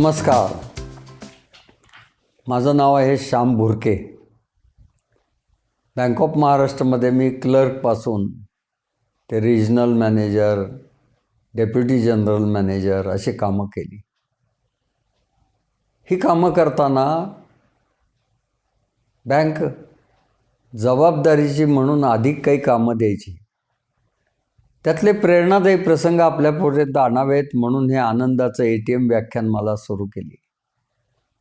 नमस्कार. माझं नाव आहे श्याम भुरके. बँक ऑफ महाराष्ट्रमध्ये मी क्लर्कपासून ते regional manager deputy general manager अशी कामं केली. ही कामं करताना बँक जबाबदारीची म्हणून अधिक काही कामं द्यायची. त्यातले प्रेरणादायी प्रसंग आपल्यापुढे आणावेत म्हणून हे आनंदाचं ए टी एम व्याख्यान मला सुरू केली.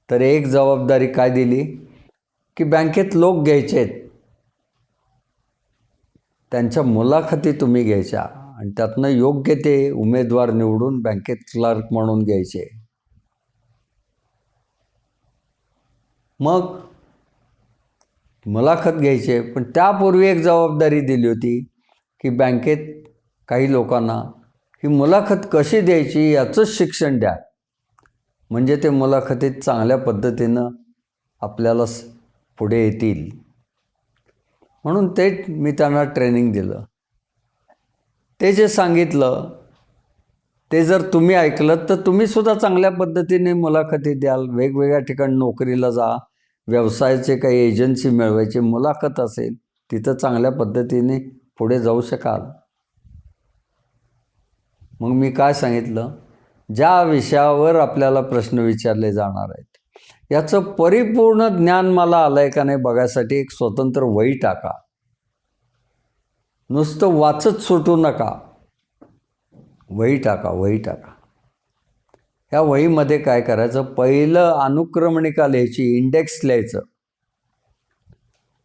तर एक जबाबदारी काय दिली? की बँकेत लोक घ्यायचे आहेत त्यांच्या मुलाखती तुम्ही घ्यायच्या आणि त्यातनं योग्य ते उमेदवार निवडून बँकेत क्लर्क म्हणून घ्यायचे. मग मुलाखत घ्यायचे पण त्यापूर्वी एक जबाबदारी दिली होती की बँकेत काही लोकांना ही मुलाखत कशी द्यायची याचंच शिक्षण द्या. म्हणजे ते मुलाखतीत चांगल्या पद्धतीनं आपल्याला पुढे येतील. म्हणून ते मी त्यांना ट्रेनिंग दिलं. ते जे सांगितलं ते जर तुम्ही ऐकलं तर तुम्हीसुद्धा चांगल्या पद्धतीने मुलाखती द्याल. वेगवेगळ्या ठिकाणी नोकरीला जा व्यवसायाचे काही एजन्सी मिळवायची मुलाखत असेल तिथं चांगल्या पद्धतीने पुढे जाऊ शकाल. मग मी काय सांगितलं? ज्या विषयावर आपल्याला प्रश्न विचारले जाणार आहेत याचं परिपूर्ण ज्ञान मला आलं आहे का नाही बघायसाठी एक स्वतंत्र वही टाका. नुसतं वाचत सुटू नका. वही टाका वही टाका. ह्या वहीमध्ये काय करायचं? पहिलं अनुक्रमणिका लिहायची इंडेक्स लिहायचं.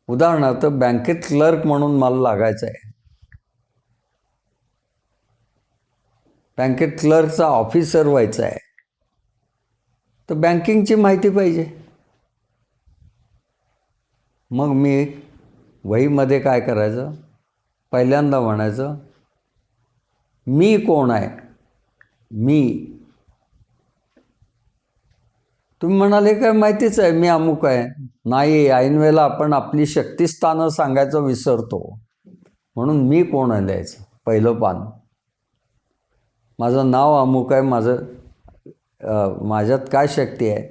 उदाहरणार्थ बँकेत क्लर्क म्हणून मला लागायचं आहे बँकेत क्लर्कचा ऑफिसर व्हायचा आहे. तर बँकिंगची माहिती पाहिजे. मग मी वहीमध्ये काय करायचं? पहिल्यांदा म्हणायचं मी कोण आहे? मी. तुम्ही म्हणाले काय माहितीच आहे मी अमुक आहे. नाही ऐन वेळेला आपण आपली शक्तिस्थानं सांगायचं विसरतो. म्हणून मी कोण आहे लिहायचं? पहिलं पान. माझं नाव अमुक आहे माझं माझ्यात काय शक्ती आहे?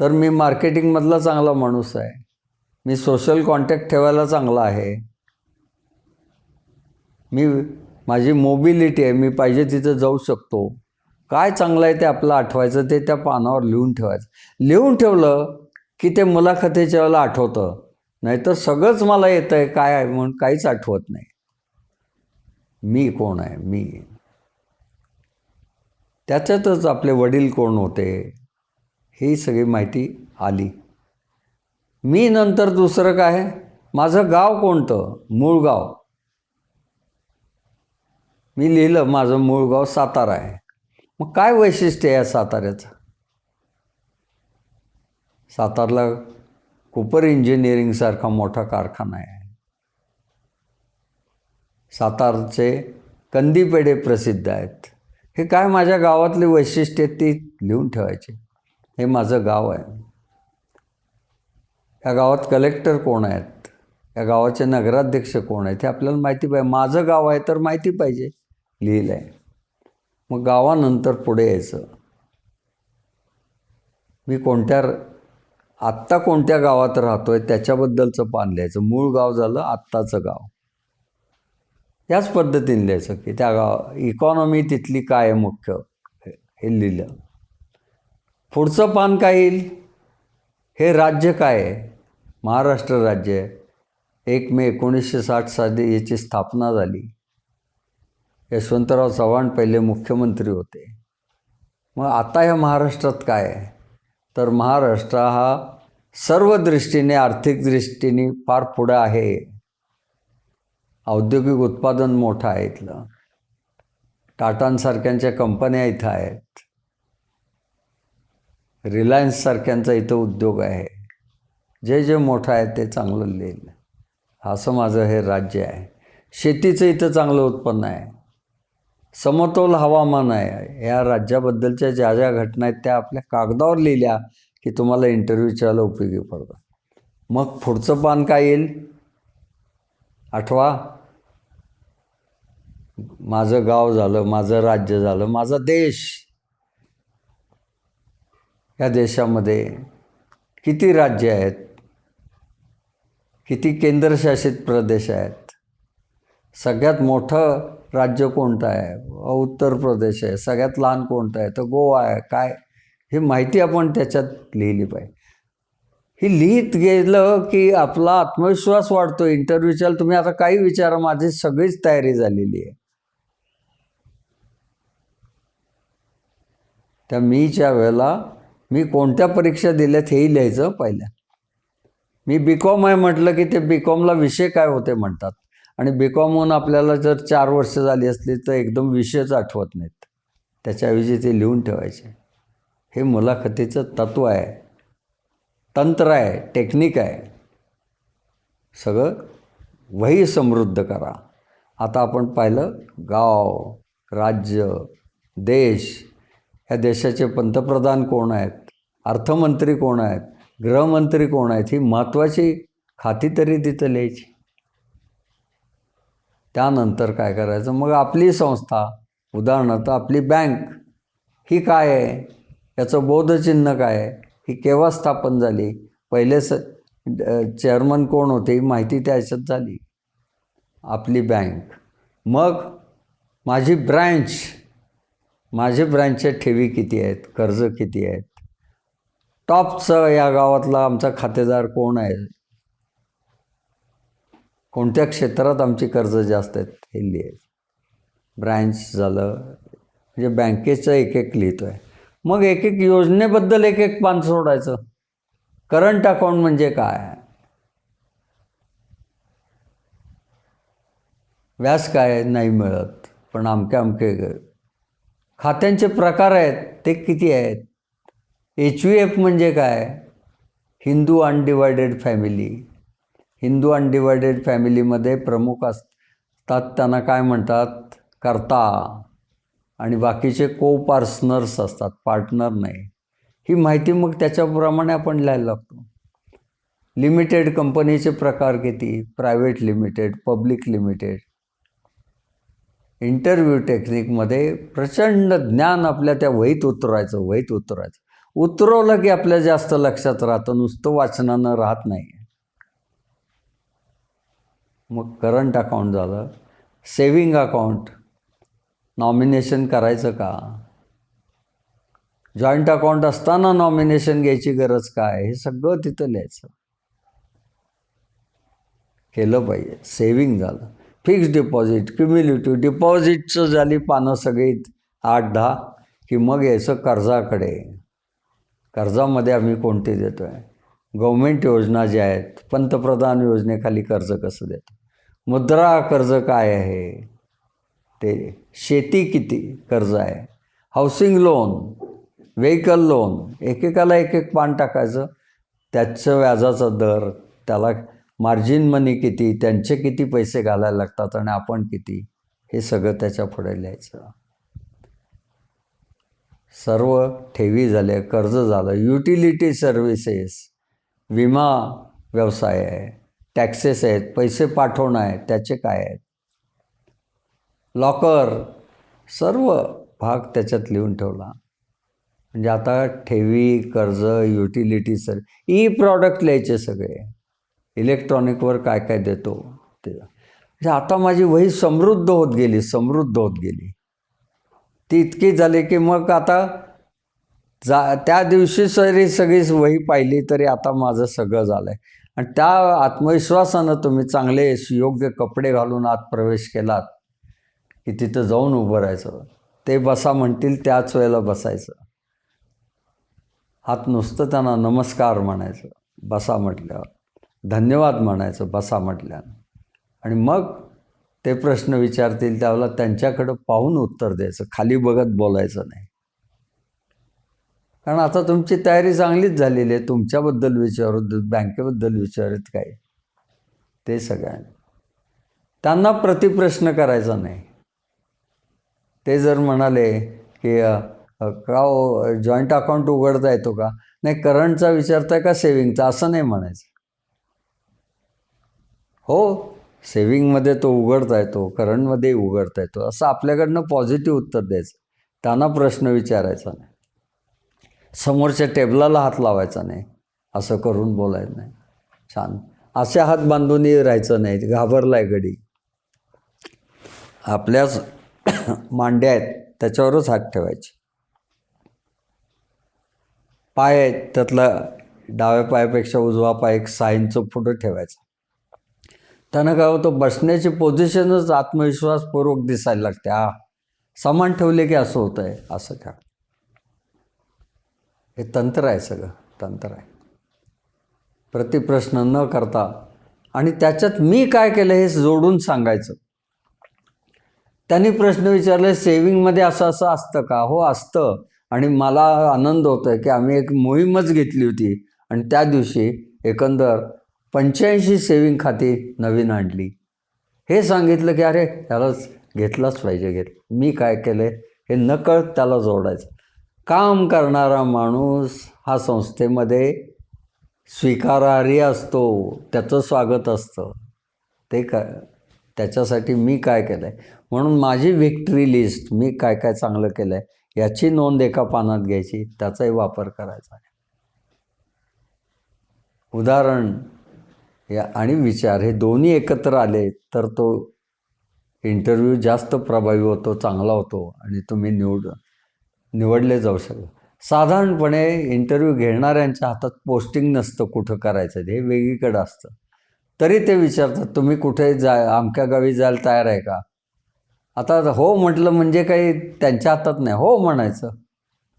तर मी मार्केटिंगमधला चांगला माणूस आहे. मी सोशल कॉन्टॅक्ट ठेवायला चांगला आहे. मी माझी मोबिलिटी आहे मी पाहिजे तिथं जाऊ शकतो. काय चांगलं आहे ते आपलं आठवायचं ते त्या पानावर लिहून ठेवायचं. लिहून ठेवलं की ते मुलाखतीच्या वेळेला आठवतं. नाहीतर सगळंच मला येतं आहे काय आहे म्हणून काहीच आठवत नाही. मी कोण आहे? मी. त्याच्यातच आपले वडील कोण होते ही सगळी माहिती आली. मी नंतर दुसरं काय? माझं गाव कोणतं? मूळ गाव. मी लिहिलं माझं मूळ गाव सातारा आहे. मग काय वैशिष्ट्य आहे या साताऱ्याचं? सातारला कुपर इंजिनिअरिंगसारखा मोठा कारखाना आहे. सातारचे कंदीपेढे प्रसिद्ध आहेत. हे काय माझ्या गावातले वैशिष्ट्य आहेत ती लिहून ठेवायची. हे माझं गाव आहे. या गावात कलेक्टर कोण आहेत? या गावाचे नगराध्यक्ष कोण आहेत? हे आपल्याला माहिती पाहिजे. माझं गाव आहे तर माहिती पाहिजे. लिहिलं आहे मग गावानंतर पुढे यायचं. मी कोणत्या आत्ता कोणत्या गावात राहतो आहे त्याच्याबद्दलचं पान लिहायचं. मूळ गाव झालं आत्ताचं गाव. याच पद्धतीने लिहायचं की त्या गाव इकॉनॉमी तिथली काय आहे मुख्य हे- लिहिलं. पुढचं पान काय येईल? हे राज्य काय आहे? महाराष्ट्र राज्य एक मे एकोणीसशे साठ साली याची स्थापना झाली. यशवंतराव चव्हाण पहिले मुख्यमंत्री होते. मग आता या महाराष्ट्रात काय आहे? तर महाराष्ट्र हा सर्व दृष्टीने आर्थिक दृष्टीने फार पुढं आहे. औद्योगिक उत्पादन मोठं आहे इथलं. टाटांसारख्यांच्या कंपन्या इथं आहेत. रिलायन्ससारख्यांचा इथं उद्योग आहे. जे जे मोठं आहे ते चांगलं लिहिलं. असं माझं हे राज्य आहे. शेतीचं इथं चांगलं उत्पन्न आहे. समतोल हवामान आहे. या राज्याबद्दलच्या ज्या ज्या घटना आहेत त्या आपल्या कागदावर लिहिल्या की तुम्हाला इंटरव्ह्यूच्या उपयोगी पडतात. मग पुढचं पान काय येईल? आठवा. माझं गाव झालं माझं राज्य झालं माझा देश. या देशामध्ये किती राज्य आहेत? किती केंद्रशासित प्रदेश आहेत? सगळ्यात मोठं राज्य कोणतं आहे? उत्तर प्रदेश आहे. सगळ्यात लहान कोणतं आहे? तर गोवा आहे. काय? ही माहिती आपण त्याच्यात लिहिली पाहिजे. ही लिहित गेलं की आपला आत्मविश्वास वाढतो. इंटरव्ह्यूच्या तुम्ही आता काही विचारा माझी सगळीच तयारी झालेली आहे. त्या मीच्या वेळेला मी कोणत्या परीक्षा दिल्यात हेही लिहायचं पहिल्या. मी बी कॉम आहे म्हटलं की ते बी कॉमला विषय काय होते म्हणतात. आणि बी कॉमहून आपल्याला जर चार वर्ष झाली असली तर एकदम विषयच आठवत नाहीत. त्याच्याऐवजी ते लिहून ठेवायचे. हे मुलाखतीचं तत्त्व आहे. तंत्र आहे टेक्निक आहे. सगळं वही समृद्ध करा. आता आपण पाहिलं गाव राज्य देश. ह्या देशाचे पंतप्रधान कोण आहेत? अर्थमंत्री कोण आहेत? गृहमंत्री कोण आहेत? ही महत्त्वाची खाती तरी तिथं लिहायची. त्यानंतर काय करायचं? मग आपली संस्था उदाहरणार्थ आपली बँक ही काय आहे? याचं बोधचिन्ह काय आहे? ही केव्हा स्थापन झाली? पहिले स चेअरमन कोण होते ही माहिती त्या ह्याच्यात झाली. आपली बँक मग माझी ब्रँच माझे ब्रँचच्या ठेवी किती आहेत? कर्ज किती आहेत? टॉपचं या गावातला आमचा खातेदार कोण आहे? कोणत्या क्षेत्रात आमची कर्ज जास्त आहेत हे लिहायचं ब्रँच झालं म्हणजे बँकेचं एक एक लिहितो आहे मग एक एक योजनेबद्दल एक एक पान सोडायचं. करंट अकाउंट म्हणजे काय? व्याज काय नाही मिळत पण अमके अमके खात्यांचे प्रकार आहेत ते किती आहेत? एच व्ही एफ म्हणजे काय? Hindu undivided family Hindu undivided फॅमिलीमध्ये प्रमुख असतात त्यांना काय म्हणतात? करता. आणि बाकीचे को पार्सनर्स असतात पार्टनर नाही. ही माहिती मग त्याच्याप्रमाणे आपण लिहायला लागतो. लिमिटेड कंपनीचे प्रकार किती? Private limited public limited interview टेक्निकमध्ये प्रचंड ज्ञान आपल्या त्या वहीत उतरायचं वहीत उतरायचं. उतरवलं की आपल्या जास्त लक्षात राहतं नुसतं वाचनानं राहत नाही. मग करंट अकाउंट झालं. सेविंग अकाउंट नॉमिनेशन करायचं का? जॉईंट अकाउंट असताना नॉमिनेशन घ्यायची गरज काय? हे सगळं तिथं लिहायचं. केलं पाहिजे. सेविंग झालं. फिक्स डिपॉझिट क्युम्युलेटिव्ह डिपॉझिटचं झाली पानं सगळी आठ दहा की मग यायचं कर्जाकडे. कर्जामध्ये आम्ही कोणते देतो आहे गव्हर्मेंट योजना ज्या आहेत पंतप्रधान योजनेखाली कर्ज कसं देतो? मुद्रा कर्ज काय आहे? ते शेती किती कर्ज आहे? हाऊसिंग लोन व्हेकल लोन एकेकाला एक एक पान टाकायचं. त्याचं व्याजाचा दर त्याला मार्जिन मनी किती त्यांचे किती पैसे घालायला लागतात आणि आपण किती? हे सगळं त्याच्या पुढे लिहायचं. सर्व ठेवी झाले कर्ज झालं. युटिलिटी सर्व्हिसेस विमा व्यवसाय आहे. टॅक्सेस आहेत पैसे पाठवणं आहे त्याचे काय आहेत? लॉकर सर्व भाग त्याच्यात लिहून ठेवला. म्हणजे आता ठेवी कर्ज युटिलिटी सर ई प्रॉडक्ट लिहायचे सगळे. इलेक्ट्रॉनिकवर काय काय देतो ते. म्हणजे आता माझी वही समृद्ध होत गेली समृद्ध होत गेली. ती इतकी झाली की मग आता जा त्या दिवशी सरी सगळी वही पाहिली तरी आता माझं सगळं झालं आहे आणि त्या आत्मविश्वासानं तुम्ही चांगले योग्य कपडे घालून आत प्रवेश केलात. की तिथं जाऊन उभं राहायचं. ते बसा म्हणतील त्याच वेळेला बसायचं. हात नुसतं त्यांना नमस्कार म्हणायचं बसा म्हटल्यावर. धन्यवाद म्हणायचं बसा म्हटल्यानं आणि मग ते प्रश्न विचारतील त्यावेळेला त्यांच्याकडं पाहून उत्तर द्यायचं खाली बघत बोलायचं नाही. कारण आता तुमची तयारी चांगलीच झालेली आहे. तुमच्याबद्दल विचारू बँकेबद्दल विचारत काय ते सगळ्यांनी. त्यांना प्रतिप्रश्न करायचा नाही. ते जर म्हणाले की का हो, जॉईंट अकाउंट उघडता येतो का? नाही करंटचा विचारताय का सेविंगचा असं नाही म्हणायचं. हो सेविंगमध्ये तो उघडता येतो करंटमध्ये उघडता येतो. असं आपल्याकडनं पॉझिटिव्ह उत्तर द्यायचं. त्यांना प्रश्न विचारायचा नाही. समोरच्या टेबलाला हात लावायचा नाही. असं करून बोलायचं नाही. छान. असे हात बांधूनही राहायचं नाही. घाबरलाय गडी. आपल्याच मांड्या आहेत त्याच्यावरच हात ठेवायचे. पाय आहेत त्यातला डाव्या पायापेक्षा उजवा पाय एक साईंचं फुटं ठेवायचा. त्यानं काय होतं बसण्याची पोझिशनच आत्मविश्वासपूर्वक दिसायला लागते. हा सामान ठेवले की असं होतं आहे असं का हे तंत्र आहे सगळं तंत्र आहे. प्रतिप्रश्न न करता आणि त्याच्यात मी काय केलं हे जोडून सांगायचं. त्यांनी प्रश्न विचारले सेविंगमध्ये असं असं असतं का? हो असतं. आणि मला आनंद होतो आहे की आम्ही एक मोहीमच घेतली होती. आणि त्या दिवशी एकंदर पंच्याऐंशी सेविंग खाती नवीन आणली. हे सांगितलं की अरे त्यालाच घेतलाच पाहिजे घेत मी काय केलं हे नकळत त्याला जोडायचं. काम करणारा माणूस हा संस्थेमध्ये स्वीकारार्ह असतो त्याचं स्वागत असतं. ते काय त्याच्यासाठी मी काय केलं आहे म्हणून माझी विक्ट्री लिस्ट मी काय काय चांगलं केलं आहे याची नोंद एका पानात घ्यायची त्याचाही वापर करायचा आहे. उदाहरण या आणि विचार हे दोन्ही एकत्र आले तर तो इंटरव्ह्यू जास्त प्रभावी होतो चांगला होतो आणि तुम्ही निवड निवडले जाऊ शकता. साधारणपणे इंटरव्ह्यू घेणाऱ्यांच्या हातात पोस्टिंग नसतं कुठं करायचं ते हे वेगळीकडं असतं. तरी ते विचारतात तुम्ही कुठे जा आमच्या गावी जायला तयार आहे का? आता हो म्हटलं म्हणजे काही त्यांच्या हातात नाही. हो म्हणायचं.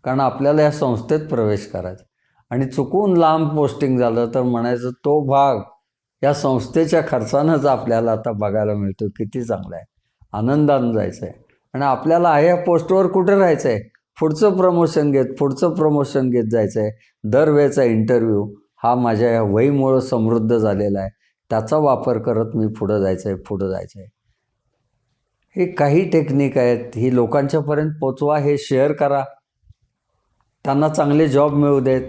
कारण आपल्याला या संस्थेत प्रवेश करायचा. आणि चुकून लांब पोस्टिंग झालं तर म्हणायचं तो भाग या संस्थेच्या खर्चानंच आपल्याला आता बघायला मिळतो किती चांगला आहे. आनंदानं जायचं आहे आणि आपल्याला आहे या पोस्टवर कुठं राहायचं आहे पुढचं प्रमोशन घेत पुढचं प्रमोशन घेत जायचं आहे दरवेळचा इंटरव्ह्यू हा माझ्या या वहीमुळं समृद्ध झालेला आहे. त्याचा वापर करत मी पुढं जायचं आहे पुढं जायचं आहे हे काही टेक्निक आहेत ही लोकांच्यापर्यंत पोचवा हे शेअर करा. त्यांना चांगले जॉब मिळू देत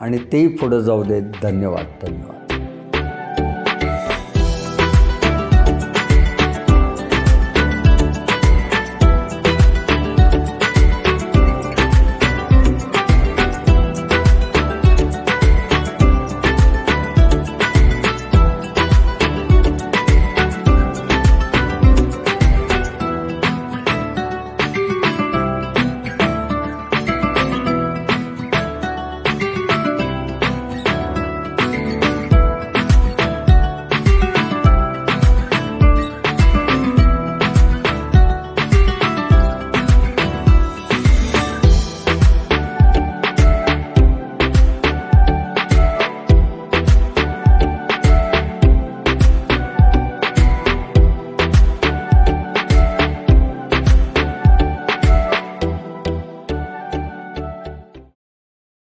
आणि तेही पुढं जाऊ देत. धन्यवाद धन्यवाद.